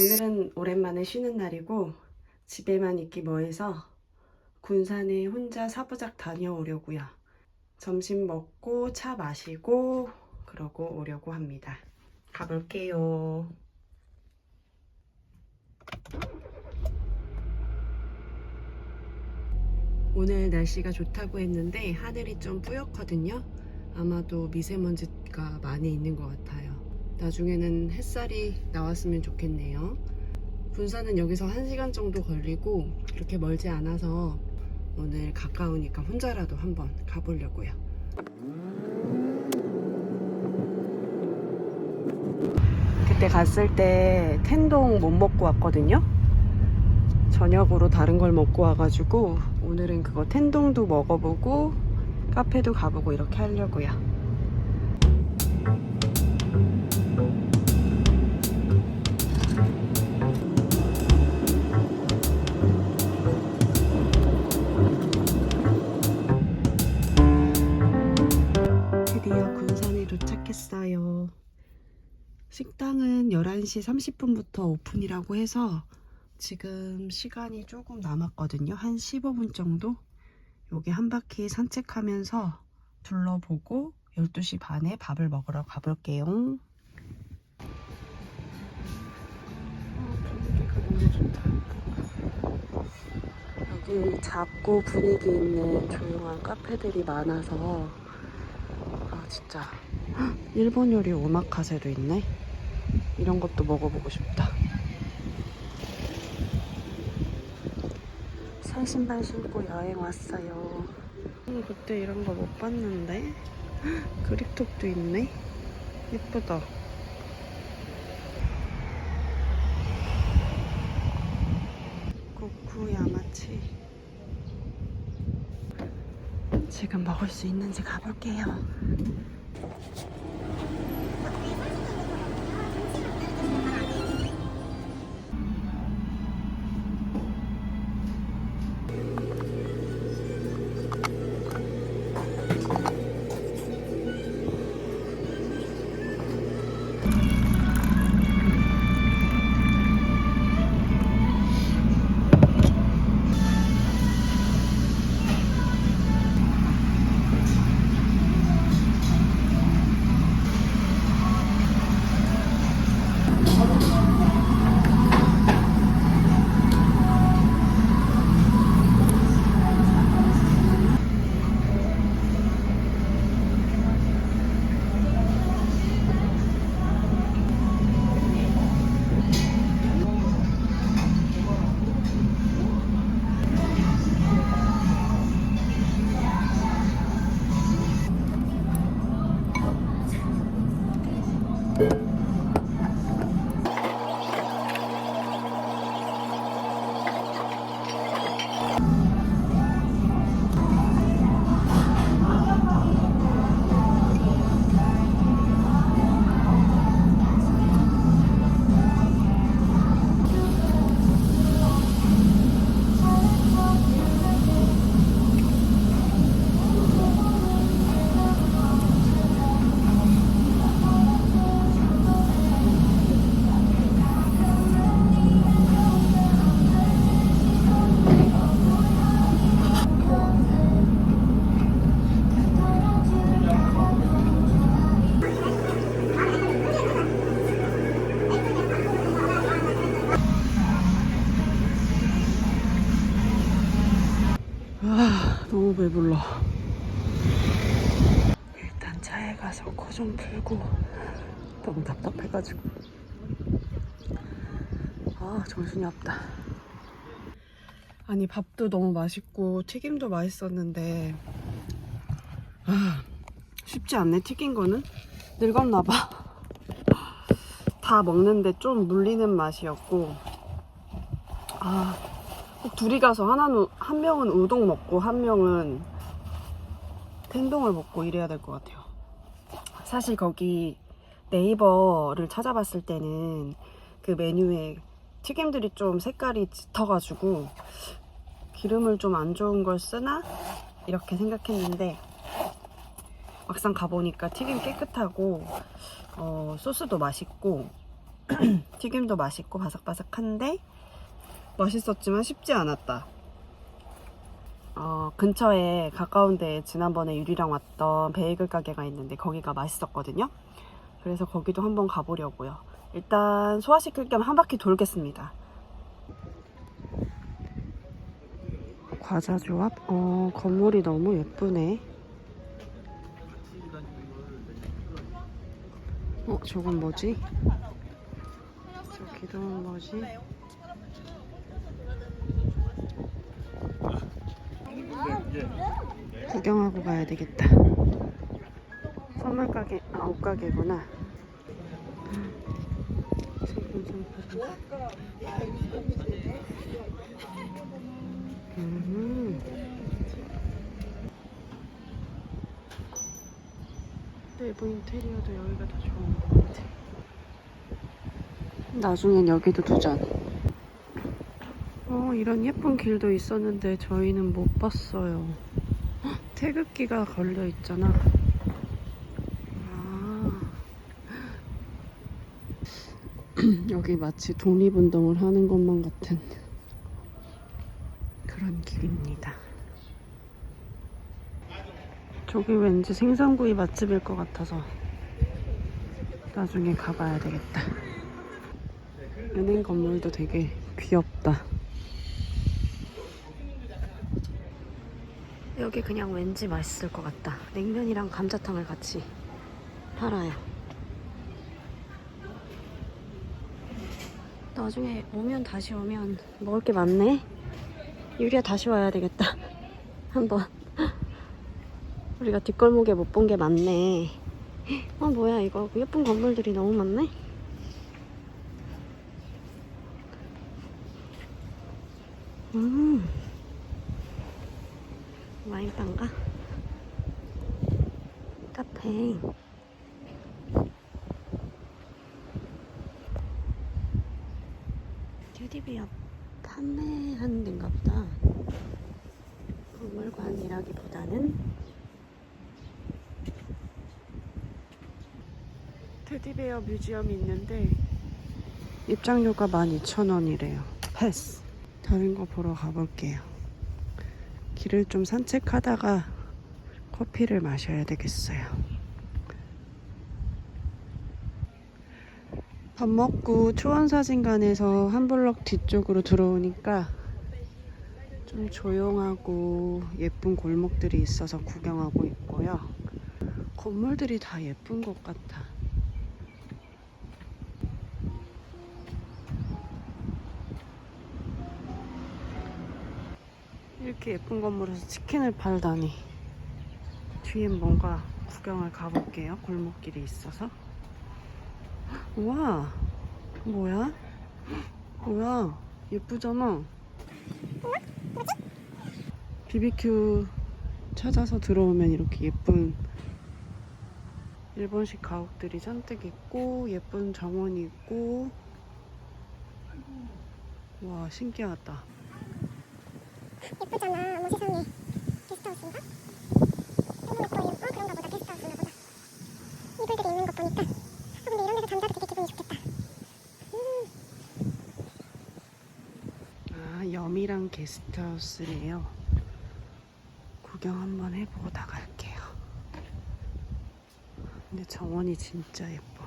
오늘은 오랜만에 쉬는 날이고 집에만 있기 뭐해서 군산에 혼자 사부작 다녀오려고요. 점심 먹고 차 마시고 그러고 오려고 합니다. 가볼게요. 오늘 날씨가 좋다고 했는데 하늘이 좀 뿌옇거든요. 아마도 미세먼지가 많이 있는 것 같아요. 나중에는 햇살이 나왔으면 좋겠네요. 군산은 여기서 1시간 정도 걸리고 그렇게 멀지 않아서 오늘 가까우니까 혼자라도 한번 가보려고요. 그때 갔을 때 텐동 못 먹고 왔거든요. 저녁으로 다른 걸 먹고 와가지고 오늘은 그거 텐동도 먹어보고 카페도 가보고 이렇게 하려고요. 식당은 11시 30분부터 오픈이라고 해서 지금 시간이 조금 남았거든요. 한 15분 정도? 여기 한 바퀴 산책하면서 둘러보고 12시 반에 밥을 먹으러 가볼게요. 여기 작고 분위기 있는 조용한 카페들이 많아서 아 진짜 헉, 일본 요리 오마카세도 있네. 이런 것도 먹어보고 싶다. 새 신발 신고 여행 왔어요. 음, 그때 이런 거 못 봤는데 헉, 그립톡도 있네. 예쁘다. 고쿠 야마치. 지금 먹을 수 있는지 가볼게요. 아, 너 배불러. 일단 차에 가서 코 좀 풀고 너무 답답해가지고. 아, 정신이 없다. 아니, 밥도 너무 맛있고 튀김도 맛있었는데 아, 쉽지 않네, 튀긴 거는. 늙었나봐. 다 먹는데 좀 물리는 맛이었고 아, 꼭 둘이 가서 하나는 한 명은 우동 먹고 한 명은 텐동을 먹고 이래야 될 것 같아요. 사실 거기 네이버를 찾아봤을 때는 그 메뉴에 튀김들이 좀 색깔이 짙어가지고 기름을 좀 안 좋은 걸 쓰나 이렇게 생각했는데 막상 가보니까 튀김 깨끗하고 어, 소스도 맛있고 튀김도 맛있고 바삭바삭한데 맛있었지만 쉽지 않았다. 어, 근처에 가까운 데 지난번에 유리랑 왔던 베이글 가게가 있는데 거기가 맛있었거든요. 그래서 거기도 한번 가보려고요. 일단 소화시킬 겸 한 바퀴 돌겠습니다. 과자 조합? 어, 건물이 너무 예쁘네. 어, 저건 뭐지? 저 기둥은 뭐지? 구경하고 가야 되겠다. 선물 가게, 아, 옷 가게구나. 음. 내부 인테리어도 여기가 더 좋은 것 같아. 나중엔 여기도 두잔. 어, 이런 예쁜 길도 있었는데 저희는 못 봤어요. 헉, 태극기가 걸려 있잖아. 아. 여기 마치 독립운동을 하는 것만 같은 그런 길입니다. 저기 왠지 생선구이 맛집일 것 같아서 나중에 가봐야 되겠다. 은행 건물도 되게 귀엽다. 여기 그냥 왠지 맛있을 것 같다. 냉면이랑 감자탕을 같이 팔아요. 나중에 오면 다시 오면 먹을 게 많네. 유리야 다시 와야 되겠다. 한번. 우리가 뒷골목에 못 본 게 많네. 어 뭐야 이거 예쁜 건물들이 너무 많네. 음. 와인방가? 카페. 테디베어 판매하는 데인가 보다. 박물관이라기보다는 테디베어 뮤지엄이 있는데 입장료가 12,000원이래요. 패스. 다른 거 보러 가볼게요. 길을 좀 산책하다가 커피를 마셔야 되겠어요. 밥 먹고 초원사진관에서 한 블럭 뒤쪽으로 들어오니까 좀 조용하고 예쁜 골목들이 있어서 구경하고 있고요. 건물들이 다 예쁜 것 같아. 이렇게 예쁜 건물에서 치킨을 팔다니. 뒤엔 뭔가 구경을 가볼게요. 골목길이 있어서. 우와, 뭐야? 뭐야, 예쁘잖아. BBQ 찾아서 들어오면 이렇게 예쁜 일본식 가옥들이 잔뜩 있고 예쁜 정원이 있고 와 신기하다. 예쁘잖아. 어머 세상에. 게스트하우스인가? 너무 예뻐. 어 그런가 보다. 게스트하우스인가 보다. 이불들이 있는 것 보니까. 아 근데 이런 데서 잠자도 되게 기분이 좋겠다. 아 염이랑 게스트하우스래요. 구경 한번 해보고 나갈게요. 근데 정원이 진짜 예뻐.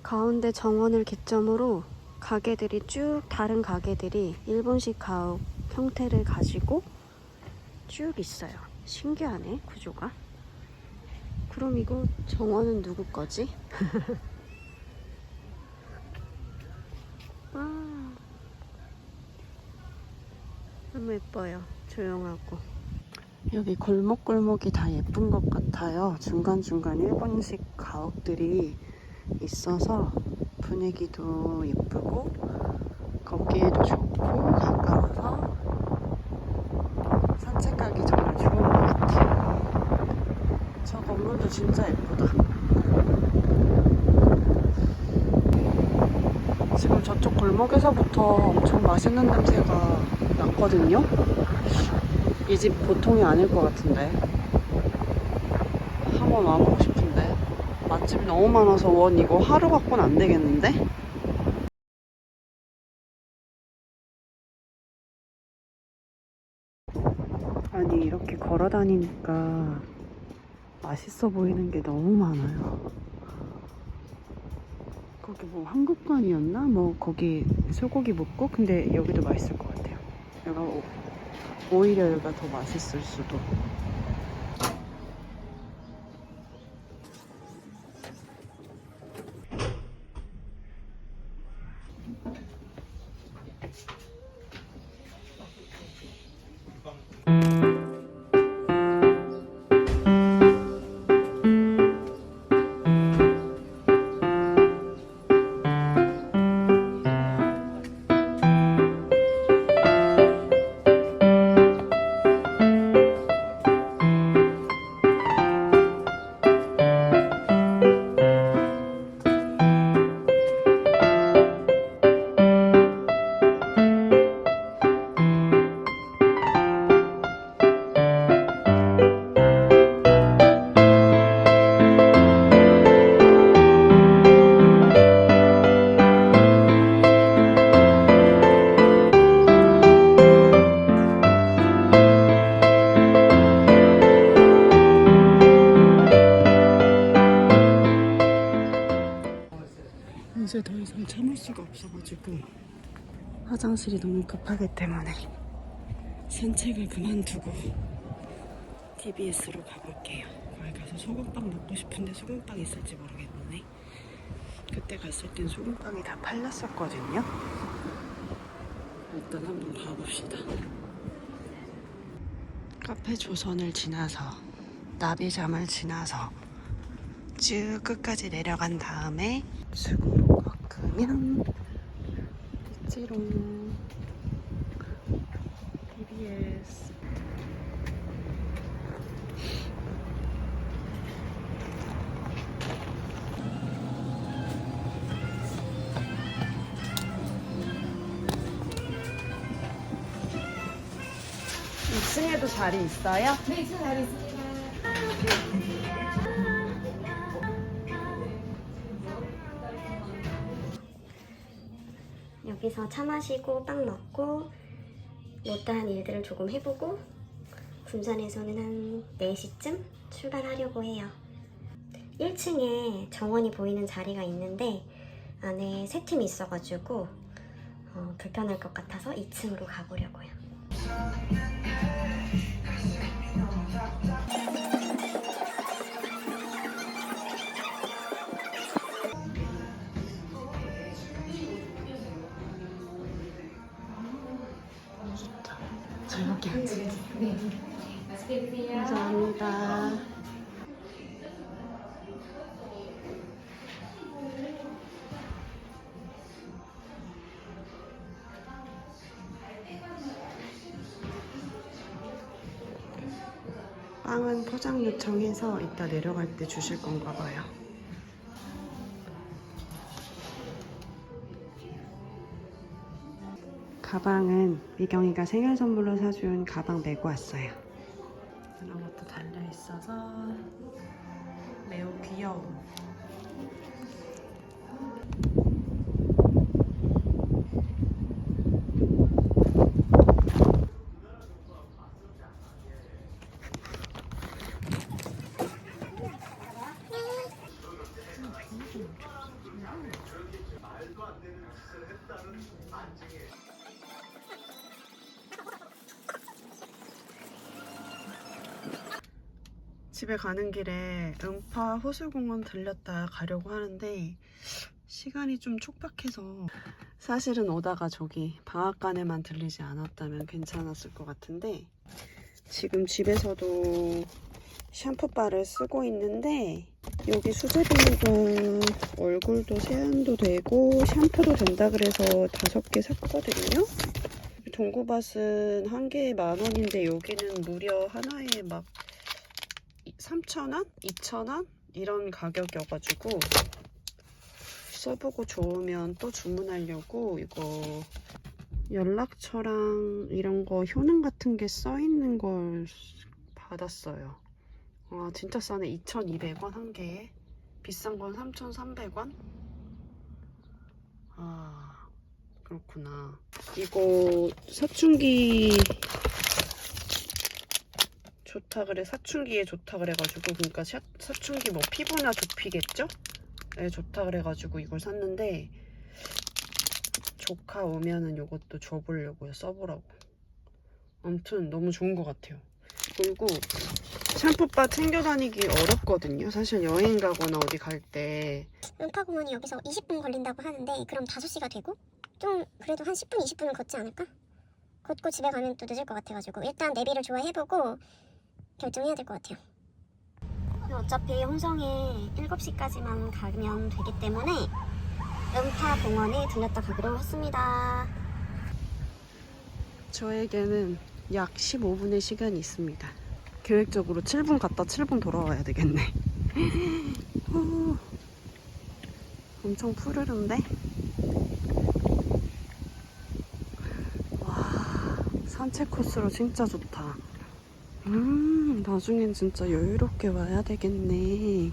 가운데 정원을 개점으로 가게들이 쭉 다른 가게들이 일본식 가옥 형태를 가지고 쭉 있어요. 신기하네 구조가. 그럼 이거 정원은 누구 거지? 와, 너무 예뻐요. 조용하고. 여기 골목골목이 다 예쁜 것 같아요. 중간중간 일본식 가옥들이 있어서 분위기도 예쁘고 걷기에도 좋고 가까워서 산책하기 정말 좋은 것 같아요. 저 건물도 진짜 예쁘다. 지금 저쪽 골목에서부터 엄청 맛있는 냄새가 났거든요. 이 집 보통이 아닐 것 같은데. 한번 와보고 싶은데. 맛집이 너무 많아서 원 이거 하루 갖고는 안 되겠는데? 아니 이렇게 걸어 다니니까 맛있어 보이는 게 너무 많아요. 거기 뭐 한국관이었나? 뭐 거기 소고기 먹고 근데 여기도 맛있을 것 같아요. 여기가 오- 오히려 여기가 더 맛있을 수도. 급하기 때문에 산책을 그만두고 TBS로 가볼게요. 거기 가서 소금빵 먹고 싶은데 소금빵 있을지 모르겠네. 그때 갔을 땐 소금빵이 다 팔렸었거든요. 일단 한번 가봅시다. 카페 조선을 지나서 나비잠을 지나서 쭉 끝까지 내려간 다음에 수구로 꺾으면 있지롱 이층에도 자리 있어요? 네, 있어 자리 있습니다. 여기서 차 마시고 빵 먹고 못다한 일들을 조금 해보고 군산에서는 한 4시쯤 출발하려고 해요. 1층에 정원이 보이는 자리가 있는데 안에 세 팀이 있어가지고 어, 불편할 것 같아서 2층으로 가보려고요. 잘 먹게요. 네. 맛있게 드세요. 감사합니다. 빵은 포장 요청해서 이따 내려갈 때 주실 건가 봐요. 가방은 미경이가 생일 선물로 사준 가방 메고 왔어요. 이런 것도 달려 있어서 매우 귀여움. 집에 가는 길에 음파 호수공원 들렸다 가려고 하는데 시간이 좀 촉박해서 사실은 오다가 저기 방앗간에만 들리지 않았다면 괜찮았을 것 같은데 지금 집에서도 샴푸바를 쓰고 있는데 여기 수제비누가 얼굴도 세안도 되고 샴푸도 된다 그래서 다섯 개 샀거든요. 동구밭은 한 개에 만 원인데 여기는 무려 하나에 막 3,000원? 2,000원? 이런 가격이어가지고 써보고 좋으면 또 주문하려고 이거 연락처랑 이런 거 효능 같은 게 써 있는 걸 받았어요. 와 진짜 싸네 2,200원 한 개에 비싼 건 3,300원? 아 그렇구나. 이거 사춘기 좋다 그래 사춘기에 좋다 그래가지고 그러니까 사, 사춘기 뭐 피부나 두피겠죠? 네 좋다 그래가지고 이걸 샀는데 조카 오면은 이것도 줘보려고요 써보라고 아무튼 너무 좋은 것 같아요 그리고 샴푸바 챙겨 다니기 어렵거든요 사실 여행 가거나 어디 갈 때 음파공원이 여기서 20분 걸린다고 하는데 그럼 5시가 되고 좀 그래도 한 10분 20분은 걷지 않을까? 걷고 집에 가면 또 늦을 것 같아가지고 일단 내비를 좋아해보고 결정해야 될 것 같아요. 어차피 홍성에 7시까지만 가면 되기 때문에 음파 공원에 들렸다 가기로 했습니다. 저에게는 약 15분의 시간이 있습니다 계획적으로 7분 갔다 7분 돌아와야 되겠네 후, 엄청 푸르른데 와 산책 코스로 진짜 좋다 음 나중엔 진짜 여유롭게 와야 되겠네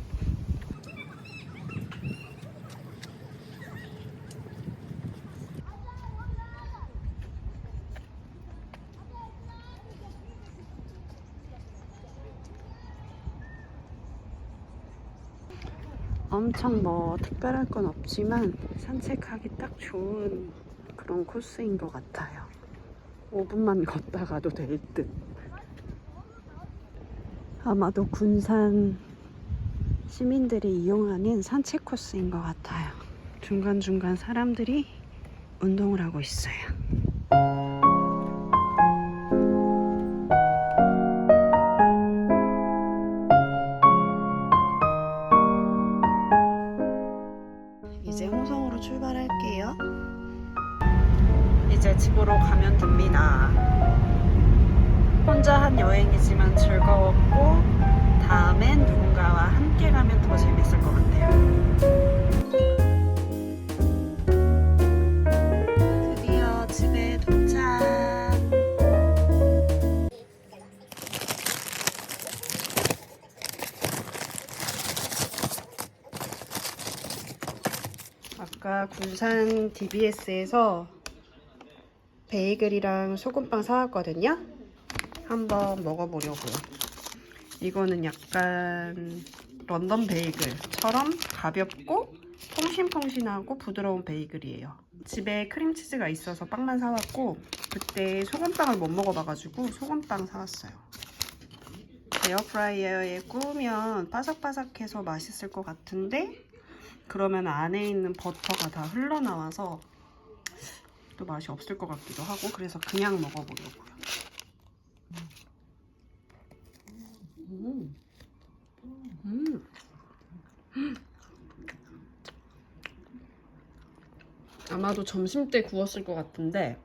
엄청 뭐 특별할 건 없지만 산책하기 딱 좋은 그런 코스인 것 같아요. 5분만 걷다가도 될 듯. 아마도 군산 시민들이 이용하는 산책 코스인 것 같아요. 중간중간 사람들이 운동을 하고 있어요. 아까 군산 DBS에서 베이글이랑 소금빵 사왔거든요. 한번 먹어보려고요. 이거는 약간 런던 베이글처럼 가볍고 퐁신퐁신하고 부드러운 베이글이에요. 집에 크림치즈가 있어서 빵만 사왔고 그때 소금빵을 못 먹어봐가지고 소금빵 사왔어요. 에어프라이어에 구우면 바삭바삭해서 맛있을 것 같은데 그러면 안에 있는 버터가 다 흘러나와서 또 맛이 없을 것 같기도 하고 그래서 그냥 먹어보려고요. 아마도 점심 때 구웠을 것 같은데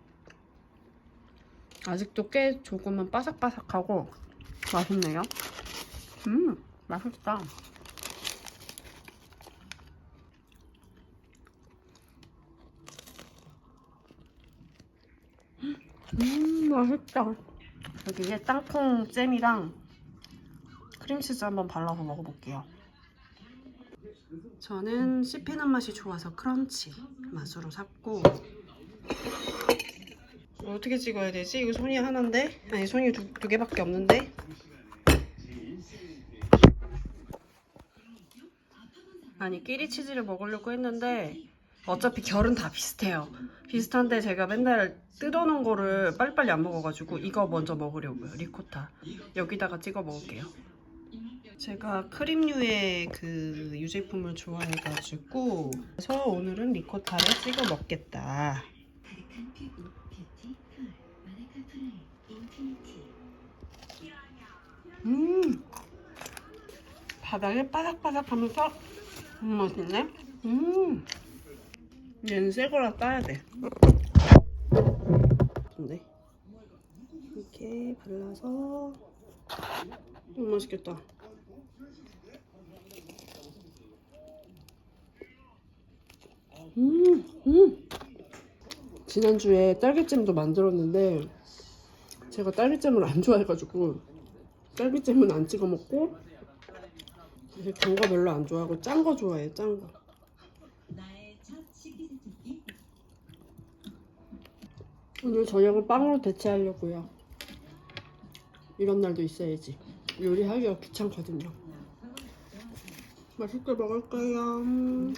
아직도 꽤 조금은 바삭바삭하고 맛있네요. 음, 맛있다. 음 맛있다 여기에 땅콩 잼이랑 크림치즈 한번 발라서 먹어볼게요 저는 씹히는 맛이 좋아서 크런치 맛으로 샀고 어떻게 찍어야 되지? 이거 손이 하나인데? 아니 손이 두, 두 개밖에 없는데? 아니 끼리 치즈를 먹으려고 했는데 어차피 결은 다 비슷해요. 비슷한데 제가 맨날 뜯어놓은 거를 빨리빨리 안 먹어가지고 이거 먼저 먹으려고요. 리코타. 여기다가 찍어 먹을게요. 제가 크림류의 그 유제품을 좋아해가지고 그래서 오늘은 리코타를 찍어 먹겠다. 음 바닥에 바삭바삭하면서 음 맛있네. 음 얘는 새 거라 따야 돼. 근데 이렇게 발라서 너무 맛있겠다. 음, 음. 지난주에 딸기잼도 만들었는데 제가 딸기잼을 안 좋아해가지고 딸기잼은 안 찍어 먹고 거 별로 안 좋아하고 짠 거 좋아해요 짠 거. 오늘 저녁은 빵으로 대체하려고요. 이런 날도 있어야지. 요리하기가 귀찮거든요. 맛있게 먹을게요.